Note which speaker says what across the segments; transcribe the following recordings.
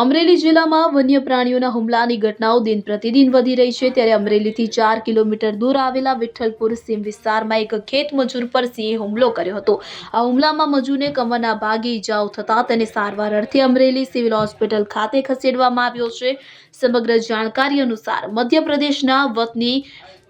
Speaker 1: અમરેલી જિલ્લામાં વન્ય પ્રાણીઓના હુમલાની ઘટનાઓ દિન પ્રતિદિન વધી રહી છે. ત્યારે અમરેલીથી ચાર કિલોમીટર દૂર આવેલા વિઠ્ઠલપુર સીમ વિસ્તારમાં એક ખેત મજૂર પર સિંહે હુમલો કર્યો હતો. આ હુમલામાં મજૂરને કમરના ભાગે ઈજાઓ થતાં તેને સારવાર અર્થે અમરેલી સિવિલ હોસ્પિટલ ખાતે ખસેડવામાં આવ્યો છે. સમગ્ર જાણકારી અનુસાર મધ્યપ્રદેશના વતની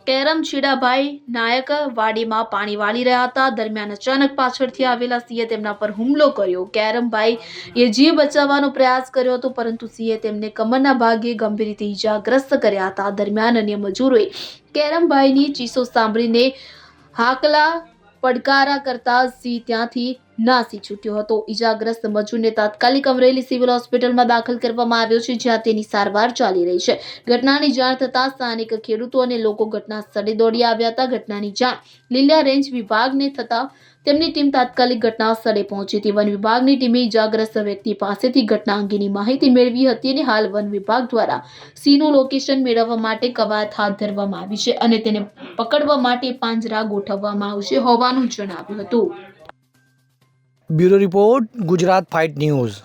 Speaker 1: કેરમ છીડાભાઈ નાયક વાડીમાં પાણી વાળી રહ્યા હતા. દરમિયાન અચાનક પાછળથી આવેલા સિંહે તેમના પર હુમલો કર્યો. કેરમભાઈ એ જીવ બચાવવાનો પ્રયાસ કર્યો હતો, પરંતુ સિંહે તેમને કમરના ભાગે ગંભીર રીતે ઈજાગ્રસ્ત કર્યા હતા. દરમિયાન અન્ય મજૂરોએ કેરમભાઈની ચીસો સાંભળીને હાકલા પડકારા કરતા સિંહ ત્યાંથી નાસી છૂટ્યો હતો. ઈજાગ્રસ્ત મજૂરને તાત્કાલિક અમરેલી સિવિલ હોસ્પિટલમાં દાખલ કરવામાં આવ્યો છે, જ્યાં તેની સારવાર ચાલી રહી છે. ઘટનાની જાણ થતાં સ્થાનિક ખેડૂતો અને લોકો ઘટના સ્થળે દોડી આવ્યા હતા. ઘટનાની જાણ લીલિયા રેન્જ વિભાગને થતાં તેમની ટીમ તાત્કાલિક ઘટના સ્થળે પહોંચી હતી. વન વિભાગની ટીમે ઈજાગ્રસ્ત વ્યક્તિ પાસેથી ઘટના અંગેની માહિતી મેળવી હતી અને હાલ વન વિભાગ દ્વારા સિંહનું લોકેશન મેળવવા માટે કવાયત હાથ ધરવામાં આવી છે અને તેને પકડવા માટે પાંજરા ગોઠવવામાં આવશે હોવાનું જણાવ્યું હતું.
Speaker 2: Bureau report Gujarat fight news.